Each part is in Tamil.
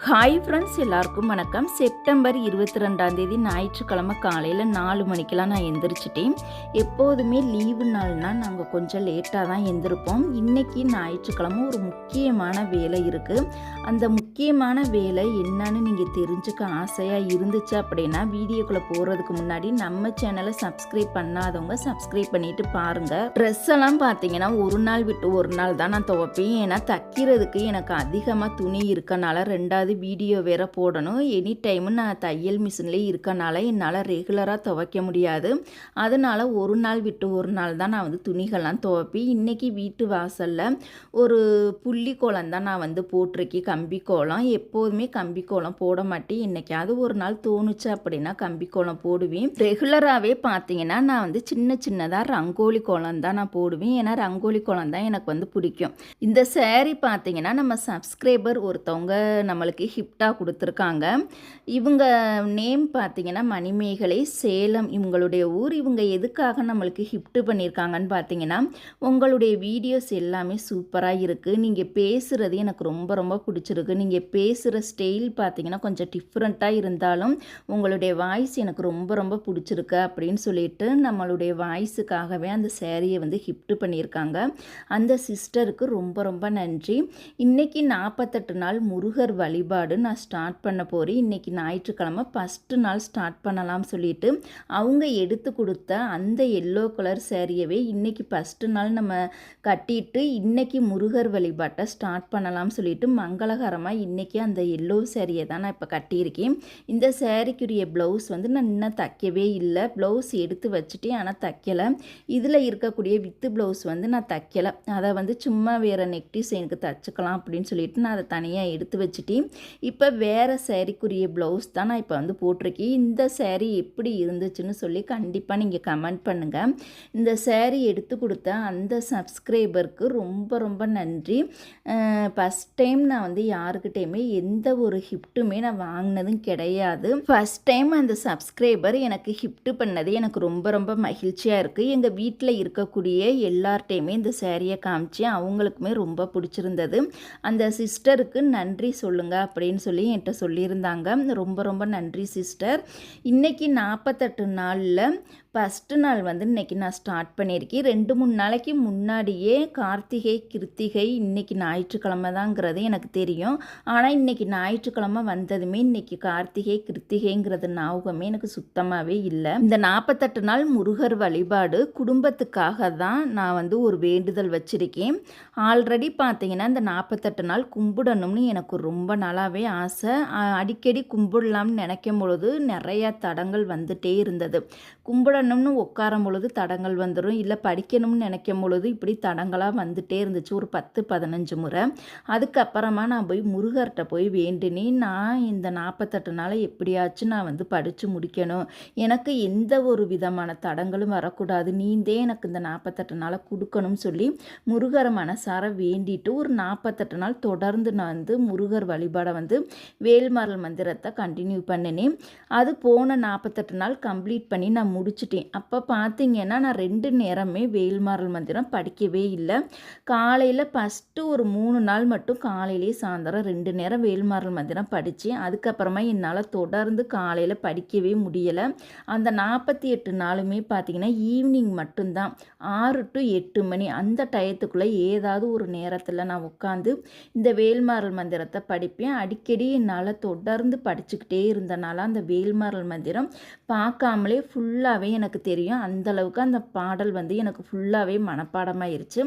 ஹாய் ஃப்ரெண்ட்ஸ் எல்லாருக்கும் வணக்கம். செப்டம்பர் இருபத்தி ரெண்டாம் தேதி ஞாயிற்றுக்கிழமை காலையில் நாலு மணிக்கெலாம் நான் எந்திரிச்சிட்டேன். எப்போதுமே லீவு நாள்னால் நாங்கள் கொஞ்சம் லேட்டாக தான் எந்திருப்போம். இன்றைக்கி ஞாயிற்றுக்கிழமை ஒரு முக்கியமான வேலை இருக்குது அந்த முக்கியமான வேலை என்னன்னு நீங்கள் தெரிஞ்சுக்க ஆசையாக இருந்துச்சு அப்படின்னா வீடியோக்குள்ளே போகிறதுக்கு முன்னாடி நம்ம சேனலை சப்ஸ்கிரைப் பண்ணாதவங்க சப்ஸ்கிரைப் பண்ணிட்டு பாருங்கள் ட்ரெஸ் எல்லாம் பார்த்தீங்கன்னா ஒரு நாள் விட்டு ஒரு நாள் தான் நான் துவைப்பேன். ஏன்னா தைக்கிறதுக்கு எனக்கு அதிகமாக துணி இருக்கனால ரெண்டாவது வீடியோ வேற போடணும். எனி டைமு நான் தையல் மிஷின்லேயே இருக்கனால என்னால் ரெகுலராக துவைக்க முடியாது. அதனால் ஒரு நாள் விட்டு ஒரு நாள் தான் நான் வந்து துணிகள்லாம் துவைப்பேன். இன்றைக்கி வீட்டு வாசலில் ஒரு புள்ளி குளம் தான் நான் வந்து போட்டிருக்கேன். கம்பி கோலம் எப்போதுமே கம்பி கோலம் போட மாட்டேன். என்னைக்காவது ஒரு நாள் தோணுச்சு அப்படின்னா கம்பி கோலம் போடுவேன். ரெகுலராகவே பார்த்தீங்கன்னா நான் வந்து சின்ன சின்னதாக ரங்கோலி கோலம் தான் நான் போடுவேன். ஏன்னா ரங்கோலி கோலம் தான் எனக்கு வந்து பிடிக்கும். இந்த சேரீ பார்த்தீங்கன்னா நம்ம சப்ஸ்கிரைபர் ஒருத்தவங்க நம்மளுக்கு ஹிப்டாக கொடுத்துருக்காங்க. இவங்க நேம் பார்த்தீங்கன்னா மணிமேகலை சேலம் இவங்களுடைய ஊர். இவங்க எதுக்காக நம்மளுக்கு ஹிப்ட் பண்ணியிருக்காங்கன்னு பார்த்தீங்கன்னா உங்களுடைய வீடியோஸ் எல்லாமே சூப்பராக இருக்குது நீங்கள் பேசுகிறது எனக்கு ரொம்ப ரொம்ப பிடிச்சிருக்கு. நீங்கள் பேசுகிற ஸ்டைல் பார்த்தீங்கன்னா கொஞ்சம் டிஃப்ரெண்ட்டாக இருந்தாலும் உங்களுடைய வாய்ஸ் எனக்கு ரொம்ப ரொம்ப பிடிச்சிருக்கு அப்படின்னு சொல்லிட்டு நம்மளுடைய வாய்ஸுக்காகவே அந்த சேரீயை வந்து ஹிஃப்ட் பண்ணியிருக்காங்க. அந்த சிஸ்டருக்கு ரொம்ப ரொம்ப நன்றி. இன்றைக்கி நாற்பத்தெட்டு நாள் முருகர் வழிபாடு நான் ஸ்டார்ட் பண்ண போகிறேன் இன்றைக்கி ஞாயிற்றுக்கிழமை ஃபஸ்ட்டு நாள் ஸ்டார்ட் பண்ணலாம் சொல்லிட்டு அவங்க எடுத்து கொடுத்த அந்த எல்லோ கலர் சேரீயவே இன்றைக்கி ஃபஸ்ட்டு நாள் நம்ம கட்டிட்டு இன்றைக்கி முருகர் வழிபாட்டை ஸ்டார்ட் பண்ணலாம் சொல்லிட்டு மங்களகரமாக இன்றைக்கி அந்த எல்லோ சேரீயை தான் நான் இப்போ கட்டியிருக்கேன். இந்த சேரீக்குரிய ப்ளவுஸ் வந்து நான் இன்னும் தைக்கவே இல்லை. ப்ளவுஸ் எடுத்து வச்சுட்டேன் ஆனால் தைக்கலை. இதில் இருக்கக்கூடிய வித்து ப்ளவுஸ் வந்து நான் தைக்கலை. அதை வந்து சும்மா வேறு நெக் டிசைனுக்கு தச்சுக்கலாம் அப்படின்னு சொல்லிட்டு நான் அதை தனியாக எடுத்து வச்சுட்டேன். இப்போ வேறு சேரீக்குரிய ப்ளவுஸ் தான் நான் இப்போ வந்து போட்டிருக்கேன். இந்த சேரீ எப்படி இருந்துச்சுன்னு சொல்லி கண்டிப்பாக நீங்கள் கமெண்ட் பண்ணுங்கள் இந்த சேரீ எடுத்து கொடுத்த அந்த சப்ஸ்கிரைபருக்கு ரொம்ப ரொம்ப நன்றி. ஃபஸ்ட் டைம் நான் வந்து யாருக்கிட்டேயுமே எந்த ஒரு ஹிஃப்ட்டுமே நான் வாங்கினதும் கிடையாது. ஃபஸ்ட் டைம் அந்த சப்ஸ்கிரைபர் எனக்கு ஹிஃப்ட் பண்ணது எனக்கு ரொம்ப ரொம்ப மகிழ்ச்சியாக இருக்குது எங்கள் வீட்டில் இருக்கக்கூடிய எல்லார்ட்டையுமே இந்த சேரீயை காமிச்சு அவங்களுக்குமே ரொம்ப பிடிச்சிருந்தது. அந்த சிஸ்டருக்கு நன்றி சொல்லுங்க அப்படின்னு சொல்லி என்கிட்ட சொல்லியிருந்தாங்க. ரொம்ப ரொம்ப நன்றி சிஸ்டர் இன்னைக்கு நாற்பத்தெட்டு நாளில் ஃபஸ்ட்டு நாள் வந்து இன்னைக்கு நான் ஸ்டார்ட் பண்ணியிருக்கேன். ரெண்டு மூணு நாளைக்கு முன்னாடியே கார்த்திகை கிருத்திகை இன்னைக்கு ஞாயிற்றுக்கிழமை தாங்கிறது எனக்கு தெரியும். ஆனால் இன்னைக்கு ஞாயிற்றுக்கிழமை வந்ததுமே இன்னைக்கு கார்த்திகை கிருத்திகைங்கிறது ஞாபகமே எனக்கு சுத்தமாகவே இல்லை. இந்த நாற்பத்தெட்டு நாள் முருகர் வழிபாடு குடும்பத்துக்காக தான் நான் வந்து ஒரு வேண்டுதல் வச்சுருக்கேன். ஆல்ரெடி பார்த்தீங்கன்னா இந்த நாற்பத்தெட்டு நாள் கும்பிடணும்னு எனக்கு ரொம்ப நாளாகவே ஆசை. அடிக்கடி கும்பிடலாம்னு நினைக்கும் பொழுது நிறையா தடங்கள் வந்துட்டே இருந்தது. கும்பிட பண்ணணும்னு உட்காரும் பொழுது தடங்கள் வந்துடும் இல்லை படிக்கணும்னு நினைக்கும் பொழுது இப்படி தடங்களாக வந்துட்டே இருந்துச்சு. ஒரு பத்து பதினஞ்சு முறை. அதுக்கப்புறமா நான் போய் முருகர்கிட்ட போய் வேண்டினி நான் இந்த நாற்பத்தெட்டு நாளை எப்படியாச்சும் நான் வந்து படித்து முடிக்கணும். எனக்கு எந்த ஒரு விதமான தடங்களும் வரக்கூடாது. நீந்தே எனக்கு இந்த நாற்பத்தெட்டு நாளை கொடுக்கணும்னு சொல்லி முருகர் மனசார வேண்டிட்டு ஒரு நாற்பத்தெட்டு நாள் தொடர்ந்து நான் வந்து முருகர் வழிபாடை வந்து வேல்மரல் மந்திரத்தை கண்டினியூ பண்ணினேன். அது போன நாற்பத்தெட்டு நாள் கம்ப்ளீட் பண்ணி நான் முடிச்சுட்டு படிச்சுட்டேன் அப்போ பார்த்தீங்கன்னா நான் ரெண்டு நேரமே வேல்மாறல் மந்திரம் படிக்கவே இல்லை. காலையில் ஃபஸ்ட்டு ஒரு மூணு நாள் மட்டும் காலையிலேயே சாயந்தரம் ரெண்டு நேரம் வேல்மாறல் மந்திரம் படித்தேன் அதுக்கப்புறமா என்னால் தொடர்ந்து காலையில் படிக்கவே முடியலை. அந்த நாற்பத்தி எட்டு நாளுமே பார்த்தீங்கன்னா ஈவினிங் மட்டும்தான். ஆறு டு எட்டு மணி அந்த டயத்துக்குள்ளே ஏதாவது ஒரு நேரத்தில் நான் உட்காந்து இந்த வேல்மாறல் மந்திரத்தை படிப்பேன். அடிக்கடி என்னால் தொடர்ந்து படிச்சுக்கிட்டே இருந்தனால அந்த வேல்மாறல் மந்திரம் பார்க்காமலே ஃபுல்லாகவே எனக்கு தெரியும். அந்த அளவுக்கு அந்த பாடல் வந்து எனக்கு ஃபுல்லாகவே மனப்பாடமாயிருச்சு.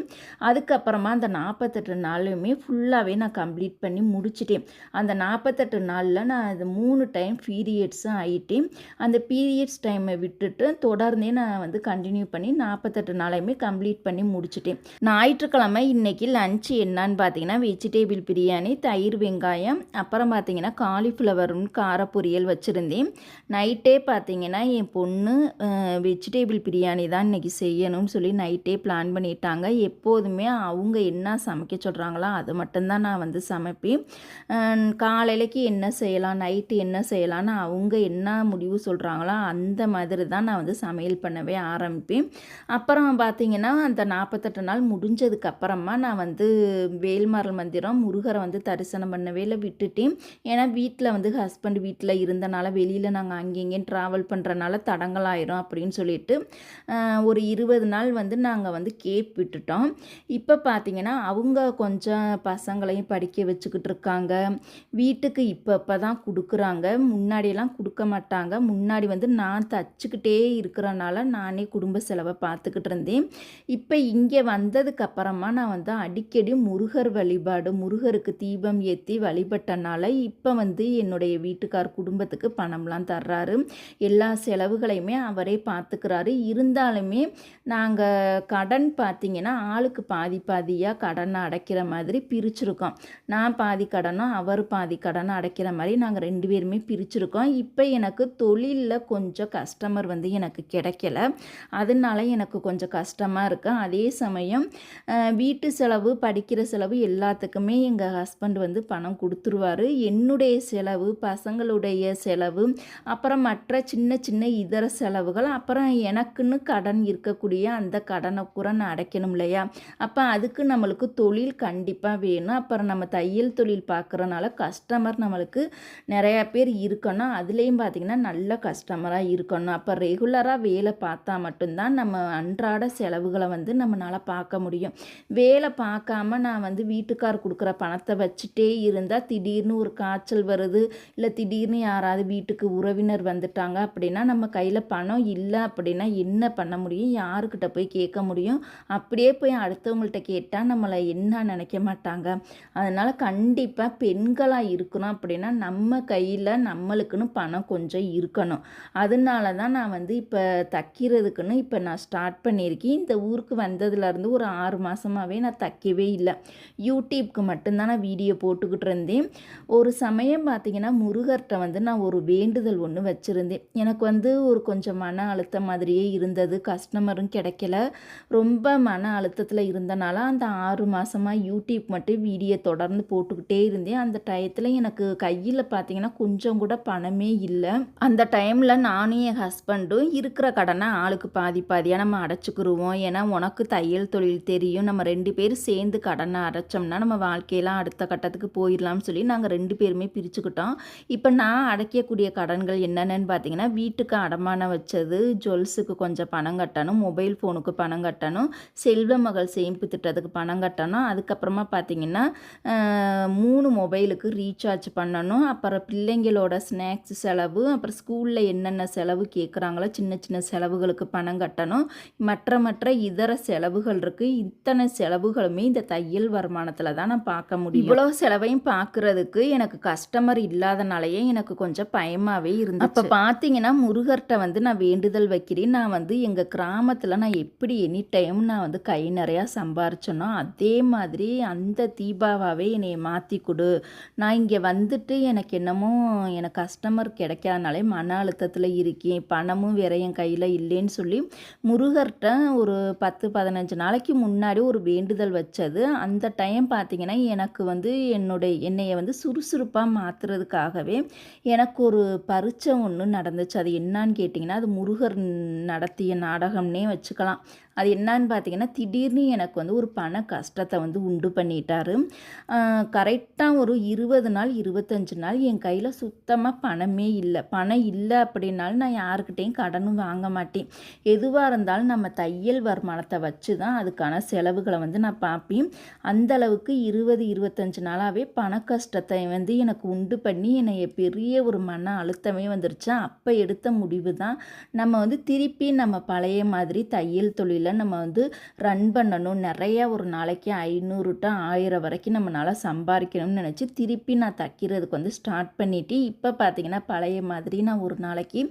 அதுக்கப்புறமா அந்த நாற்பத்தெட்டு நாளுமே ஃபுல்லாகவே நான் கம்ப்ளீட் பண்ணி முடிச்சிட்டேன். அந்த நாற்பத்தெட்டு நாளில் நான் அது மூணு டைம் பீரியட்ஸும் ஆகிட்டேன் அந்த பீரியட்ஸ் டைமை விட்டுட்டு தொடர்ந்தே நான் வந்து கண்டினியூ பண்ணி நாற்பத்தெட்டு நாளையுமே கம்ப்ளீட் பண்ணி முடிச்சிட்டேன். ஞாயிற்றுக்கிழமை இன்னைக்கு லஞ்சு என்னன்னு பார்த்தீங்கன்னா வெஜிடேபிள் பிரியாணி தயிர் வெங்காயம் அப்புறம் பார்த்தீங்கன்னா காலிஃப்ளவரும் கார பொரியல் வச்சுருந்தேன். நைட்டே பார்த்தீங்கன்னா என் பொண்ணு வெஜிடேபிள் பிரியாணி தான் இன்றைக்கி செய்யணும்னு சொல்லி நைட்டே பிளான் பண்ணிட்டாங்க. எப்போதுமே அவங்க என்ன சமைக்க சொல்கிறாங்களோ அது மட்டும்தான் நான் வந்து சமைப்பேன். காலையிலக்கு என்ன செய்யலாம் நைட்டு என்ன செய்யலான்னு அவங்க என்ன முடிவு சொல்கிறாங்களோ அந்த மாதிரி தான் நான் வந்து சமையல் பண்ணவே ஆரம்பிப்பேன். அப்புறம் பார்த்திங்கன்னா அந்த நாற்பத்தெட்டு நாள் முடிஞ்சதுக்கு அப்புறமா நான் வந்து வேல்மாரல் மந்திரம் முருகரை வந்து தரிசனம் பண்ணவே இல்லை விட்டுட்டேன். ஏன்னா வீட்டில் வந்து ஹஸ்பண்ட் வீட்டில் இருந்தனால வெளியில் நாங்கள் அங்கேயும் ட்ராவல் பண்ணுறனால தடங்கலாயிரும் அப்படின்னு சொல்லிட்டு ஒரு இருபது நாள் வந்து நாங்கள் வந்து கேப் விட்டுட்டோம். இப்போ பார்த்திங்கன்னா அவங்க கொஞ்சம் பசங்களையும் படிக்க வச்சுக்கிட்டு இருக்காங்க. வீட்டுக்கு இப்போ இப்போ தான் கொடுக்குறாங்க. முன்னாடியெல்லாம் கொடுக்க மாட்டாங்க. முன்னாடி வந்து நான் தச்சுக்கிட்டே இருக்கிறனால நானே குடும்ப செலவை பார்த்துக்கிட்டு இருந்தேன். இப்போ இங்கே வந்ததுக்கப்புறமா நான் வந்து அடிக்கடி முருகர் வழிபாடு முருகருக்கு தீபம் ஏற்றி வழிபட்டனால இப்போ வந்து என்னுடைய வீட்டுக்கார் குடும்பத்துக்கு பணம்லாம் தர்றாரு. எல்லா செலவுகளையுமே அவரே பார்த்துக்கிறாரு. இருந்தாலுமே நாங்கள் கடன் பார்த்திங்கன்னா ஆளுக்கு பாதி பாதியாக கடனை அடைக்கிற மாதிரி பிரிச்சுருக்கோம். நான் பாதி கடனும் அவர் பாதி கடனை அடைக்கிற மாதிரி நாங்கள் ரெண்டு பேருமே பிரிச்சுருக்கோம். இப்போ எனக்கு தொழிலில் கொஞ்சம் கஸ்டமர் வந்து எனக்கு கிடைக்கல. அதனால எனக்கு கொஞ்சம் கஷ்டமாக இருக்குது அதே சமயம் வீட்டு செலவு படிக்கிற செலவு எல்லாத்துக்குமே எங்கள் ஹஸ்பண்ட் வந்து பணம் கொடுத்துருவாரு. என்னுடைய செலவு பசங்களுடைய செலவு அப்புறம் மற்ற சின்ன சின்ன இதர செலவுகள் அப்புறம் எனக்குன்னு கடன் இருக்கக்கூடிய அந்த கடனை கூட நான் அடைக்கணும் இல்லையா? அப்போ அதுக்கு நம்மளுக்கு தொழில் கண்டிப்பாக வேணும். அப்புறம் நம்ம தையல் தொழில் பார்க்குறனால கஸ்டமர் நம்மளுக்கு நிறையா பேர் இருக்கணும். அதுலேயும் பார்த்திங்கன்னா நல்ல கஸ்டமராக இருக்கணும். அப்போ ரெகுலராக வேலை பார்த்தா மட்டும்தான் நம்ம அன்றாட செலவுகளை வந்து நம்மளால் பார்க்க முடியும். வேலை பார்க்காம நான் வந்து வீட்டுக்கார் கொடுக்குற பணத்தை வச்சுட்டே இருந்தால் திடீர்னு ஒரு காய்ச்சல் வருது இல்லை திடீர்னு யாராவது வீட்டுக்கு உறவினர் வந்துட்டாங்க அப்படின்னா நம்ம கையில் பணம் இல்லை அப்படின்னா என்ன பண்ண முடியும்? யாருக்கிட்ட போய் கேட்க முடியும்? அப்படியே போய் அடுத்தவங்கள்ட்ட கேட்டால் நம்மளை என்ன நினைக்க மாட்டாங்க? அதனால் கண்டிப்பாக பெண்களாக இருக்கணும் அப்படின்னா நம்ம கையில் நம்மளுக்குன்னு பணம் கொஞ்சம் இருக்கணும். அதனால தான் நான் வந்து இப்போ தைக்கிறதுக்குன்னு இப்போ நான் ஸ்டார்ட் பண்ணியிருக்கேன். இந்த ஊருக்கு வந்ததுலேருந்து ஒரு ஆறு மாதமாகவே நான் தைக்கவே இல்லை. யூடியூப்க்கு மட்டும்தான் நான் வீடியோ போட்டுக்கிட்டு இருந்தேன். ஒரு சமயம் பார்த்திங்கன்னா முருகர்கிட்ட வந்து நான் ஒரு வேண்டுதல் ஒன்று வச்சுருந்தேன். எனக்கு வந்து ஒரு கொஞ்சம் மன அழுத்தம் மாதிரியே இருந்தது. கஸ்டமரும் கிடைக்கல. ரொம்ப மன அழுத்தத்தில் இருந்தனால அந்த ஆறு மாதமாக யூடியூப் மட்டும் வீடியோ தொடர்ந்து போட்டுக்கிட்டே இருந்தேன். அந்த டயத்தில் எனக்கு கையில் பார்த்தீங்கன்னா கொஞ்சம் கூட பணமே இல்லை. அந்த டைமில் நானும் என் ஹஸ்பண்டும் இருக்கிற கடனை ஆளுக்கு பாதி பாதியாக நம்ம அடைச்சிக்கிருவோம். ஏன்னா உனக்கு தையல் தொழில் தெரியும். நம்ம ரெண்டு பேரும் சேர்ந்து கடனை அடைச்சோம்னா நம்ம வாழ்க்கையெல்லாம் அடுத்த கட்டத்துக்கு போயிடலாம்னு சொல்லி நாங்கள் ரெண்டு பேருமே பிரிச்சுக்கிட்டோம். இப்போ நான் அடைக்கக்கூடிய கடன்கள் என்னென்னு பார்த்தீங்கன்னா வீட்டுக்கு அடமானம் வச்சது ஜுவல்ஸுக்கு கொஞ்சம் பணம் கட்டணும் மொபைல் ஃபோனுக்கு பணம் கட்டணும் செல்வ மகள் சேமிப்பு திட்டத்துக்கு பணம் கட்டணும். அதுக்கப்புறமா பார்த்தீங்கன்னா மூணு மொபைலுக்கு ரீசார்ஜ் பண்ணணும். அப்புறம் பிள்ளைங்களோட ஸ்நாக்ஸ் செலவு அப்புறம் ஸ்கூலில் என்னென்ன செலவு கேட்குறாங்களோ சின்ன சின்ன செலவுகளுக்கு பணம் கட்டணும். மற்ற மற்ற இதர செலவுகள் இருக்குது இத்தனை செலவுகளுமே இந்த தையல் வருமானத்தில் தான் நான் பார்க்க முடியும். இவ்வளோ செலவையும் பார்க்குறதுக்கு எனக்கு கஸ்டமர் இல்லாதனாலேயே எனக்கு கொஞ்சம் பயமாகவே இருந்து அப்போ பார்த்தீங்கன்னா முருகர்கிட்ட வந்து நான் வேண்டுதல் வைக்கிறேன். நான் வந்து எங்கள் கிராமத்தில் நான் எப்படி எனி டைம் நான் வந்து கை நிறையா சம்பாரிச்சனோ அதே மாதிரி அந்த தீபாவாகவே என்னை மாற்றி கொடு. நான் இங்கே வந்துட்டு எனக்கு என்னமோ எனக்கு கஸ்டமர் கிடைக்காதனாலே மன அழுத்தத்தில் இருக்கேன். பணமும் வேற என் கையில் இல்லைன்னு சொல்லி முருகர்கிட்ட ஒரு பத்து பதினஞ்சு நாளைக்கு முன்னாடி ஒரு வேண்டுதல் வச்சது. அந்த டைம் பார்த்திங்கன்னா எனக்கு வந்து என்னுடைய என்னையை வந்து சுறுசுறுப்பாக மாற்றுறதுக்காகவே எனக்கு ஒரு பரீட்சை ஒன்று நடந்துச்சு. அது என்னான்னு கேட்டிங்கன்னா அது முருகர் நடத்திய நாடகம்னே வச்சுக்கலாம். அது என்னன்னு பார்த்தீங்கன்னா திடீர்னு எனக்கு வந்து ஒரு பண கஷ்டத்தை வந்து உண்டு பண்ணிட்டாரு. கரெக்டாக ஒரு இருபது நாள் இருபத்தஞ்சு நாள் என் கையில் சுத்தமாக பணமே இல்லை. பணம் இல்லை அப்படின்னாலும் நான் யாருக்கிட்டேயும் கடனும் வாங்க மாட்டேன். எதுவாக இருந்தாலும் நம்ம தையல் வருமானத்தை வச்சு தான் அதுக்கான செலவுகளை வந்து நான் பார்ப்பேன். அந்தளவுக்கு இருபது இருபத்தஞ்சு நாளாகவே பண கஷ்டத்தை வந்து எனக்கு உண்டு பண்ணி என்னை பெரிய ஒரு மன அழுத்தமே வந்துருச்சு. அப்போ எடுத்த முடிவு தான் நம்ம வந்து திருப்பி நம்ம பழைய மாதிரி தையல் தொழில் தொழிலை நம்ம வந்து ரன் பண்ணணும். நிறையா ஒரு நாளைக்கு ஐநூறு டு ஆயிரம் வரைக்கும் நம்மளால் சம்பாதிக்கணும்னு நினச்சி திருப்பி நான் தைக்கிறதுக்கு வந்து ஸ்டார்ட் பண்ணிவிட்டு இப்போ பார்த்தீங்கன்னா பழைய மாதிரி நான் ஒரு நாளைக்கு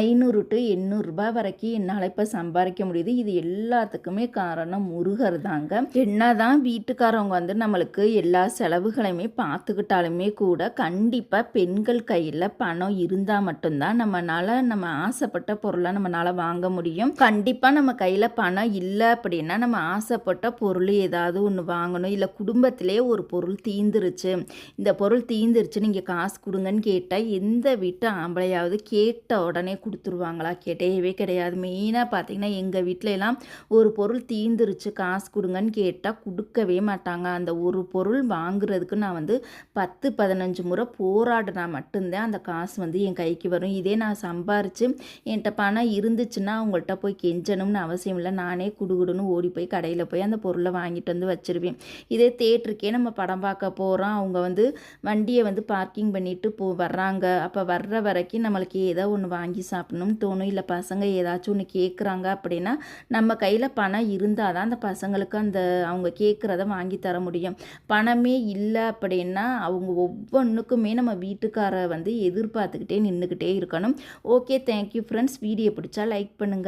ஐநூறு டு எண்ணூறுரூபா வரைக்கும் என்னால் இப்போ சம்பாதிக்க முடியுது. இது எல்லாத்துக்குமே காரணம் முருகர் தாங்க. என்ன தான் வீட்டுக்காரவங்க வந்து நம்மளுக்கு எல்லா செலவுகளையுமே பார்த்துக்கிட்டாலுமே கூட கண்டிப்பாக பெண்கள் கையில் பணம் இருந்தால் மட்டும்தான் நம்மளால் நம்ம ஆசைப்பட்ட பொருளை நம்மளால் வாங்க முடியும். கண்டிப்பாக நம்ம கையில் பணம் பணம் இல்லை அப்படின்னா நம்ம ஆசைப்பட்ட பொருள் ஏதாவது ஒன்று வாங்கணும். இல்லை குடும்பத்திலே ஒரு பொருள் தீந்துருச்சு. இந்த பொருள் தீந்துருச்சு நீங்கள் காசு கொடுங்கன்னு கேட்டால் எந்த வீட்டு ஆம்பளையாவது கேட்ட உடனே கொடுத்துருவாங்களா? கிடையவே கிடையாது. மெயினாக பார்த்தீங்கன்னா எங்கள் வீட்டில எல்லாம் ஒரு பொருள் தீந்துருச்சு காசு கொடுங்கன்னு கேட்டால் கொடுக்கவே மாட்டாங்க. அந்த ஒரு பொருள் வாங்குறதுக்கு நான் வந்து பத்து பதினஞ்சு முறை போராடினா மட்டும்தான் அந்த காசு வந்து என் கைக்கு வரும். இதே நான் சம்பாரித்து என்கிட்ட பணம் இருந்துச்சுன்னா அவங்கள்ட்ட போய் கெஞ்சணும்னு அவசியம் இல்லை. நானே குடுகுடுன்னு ஓடி போய் கடையில் போய் அந்த பொருளை வாங்கிட்டு வந்து வச்சுருவேன். இதே தேட்டருக்கே நம்ம படம் பார்க்க போகிறோம் அவங்க வந்து வண்டியை வந்து பார்க்கிங் பண்ணிட்டு போ வர்றாங்க. அப்போ வர்ற வரைக்கும் நம்மளுக்கு ஏதோ ஒன்று வாங்கி சாப்பிடணும்னு தோணும். இல்லை பசங்க ஏதாச்சும் ஒன்று கேட்குறாங்க அப்படின்னா நம்ம கையில் பணம் இருந்தால் தான் அந்த பசங்களுக்கு அந்த அவங்க கேட்குறத வாங்கி தர முடியும். பணமே இல்லை அப்படின்னா அவங்க ஒவ்வொன்றுக்குமே நம்ம வீட்டுக்காரை வந்து எதிர்பார்த்துக்கிட்டே நின்றுக்கிட்டே இருக்கணும். Okay thank you friends video பிடிச்சா லைக் பண்ணுங்கள்